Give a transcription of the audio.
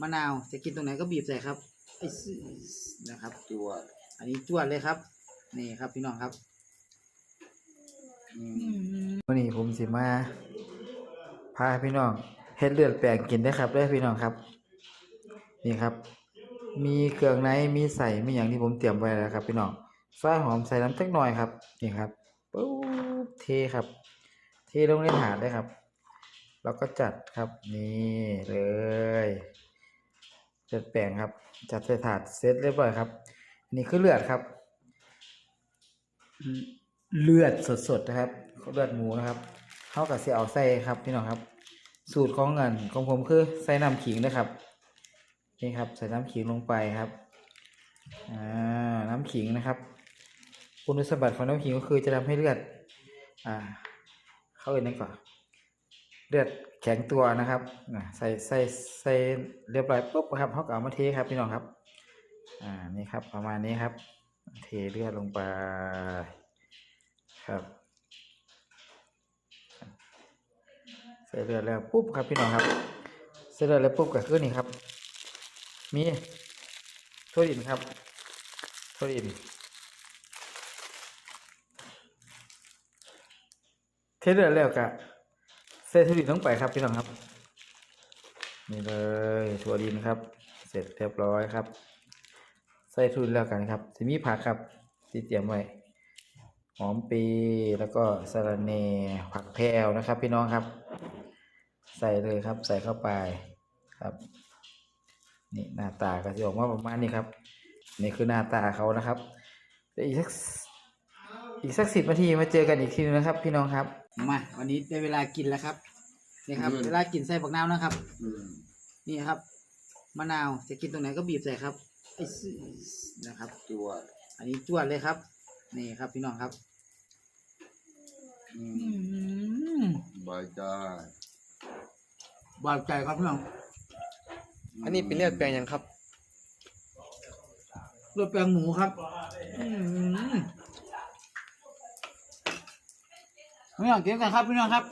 มะนาวจะกินตรงไหนก็บีบใส่ครับไอ้ซื่อนะครับตัวอันนี้จวดเลยครับ นี่ครับพี่น้องครับอืมวันนี้ผมสิมาพาพี่น้องเฮ็ดเลือดแปลงกินได้ครับได้อพี่น้องครับ นี่ครับ มีเครื่องในมีใส่มีอย่างที่ผมเตรียมไว้แล้วครับ พี่น้องซอยหอมใส่น้ำจักหน่อยครับนี่ครับปุ๊บเทครับ เทลงในถาดได้ครับ แล้วก็จัดครับนี่เลย จัดแปลงครับ จัดใส่ถาดเสร็จเรียบร้อยครับนี่คือเลือดครับ เลือดสดๆนะครับ เลือดหมูนะครับเข้ากับเสียเอาใส่ครับพี่น้องครับ สูตรของเงินของผมคือใส่น้ำขิงนะครับนี่ครับ ใส่น้ำขิงลงไปครับอ่าน้ำขิงนะครับคุณสมบัติของน้ำขิงก็คือจะทำให้เลือดอ่าเข้าเอ็นนั่นก่อน เลือดแข็งตัวนะครับใส่ใส่ใส่เรียบร้อยปุ๊บครับเขาก็เอามาเทครับพี่น้องครับอ่านี่ครับประมาณนี้ครับ เทเลือดลงไปครับใส่เลือดแล้วปุ๊บครับพี่น้องครับใส่เลือดแล้วปุ๊บก็คือนี่ครับ มีโทดินครับโทดินเทเลือดแล้วก็ ใส่โทดินลงไปครับพี่น้องครับ นี่เลยถั่วดินครับ เสร็จเรียบร้อยครับ ใส่ทุนแล้วกันครับจะมีผักครับที่เตรียมไว้หอมปีแล้วก็สะระเนผักแพรวนะครับ พี่น้องครับ ใส่เลยครับ ใส่เข้าไปครับ นี่หน้าตาก็จะออกมาประมาณนี้ครับ นี่คือหน้าตาเขานะครับอีกสัก อีกสักสิบนาทีมาเจอกันอีกทีนึงนะครับ พี่น้องครับ มาวันนี้ได้เวลากินแล้วครับนี่ครับเวลากินใส่ผักนาวนะครับ อืมนี่ครับมะนาวจะกินตรงไหนก็บีบใส่ครับไอ้ซื่อนะครับตัวอันนี้จวดเลยครับ นี่ครับพี่น้องครับอือืมมบายจ้าบาดใจครับพี่น้องอันนี้เป็นเลือดแปลงยังครับ รสแปลงหมูครับ อืม พี่น้องเก็บกันครับพี่น้องครับ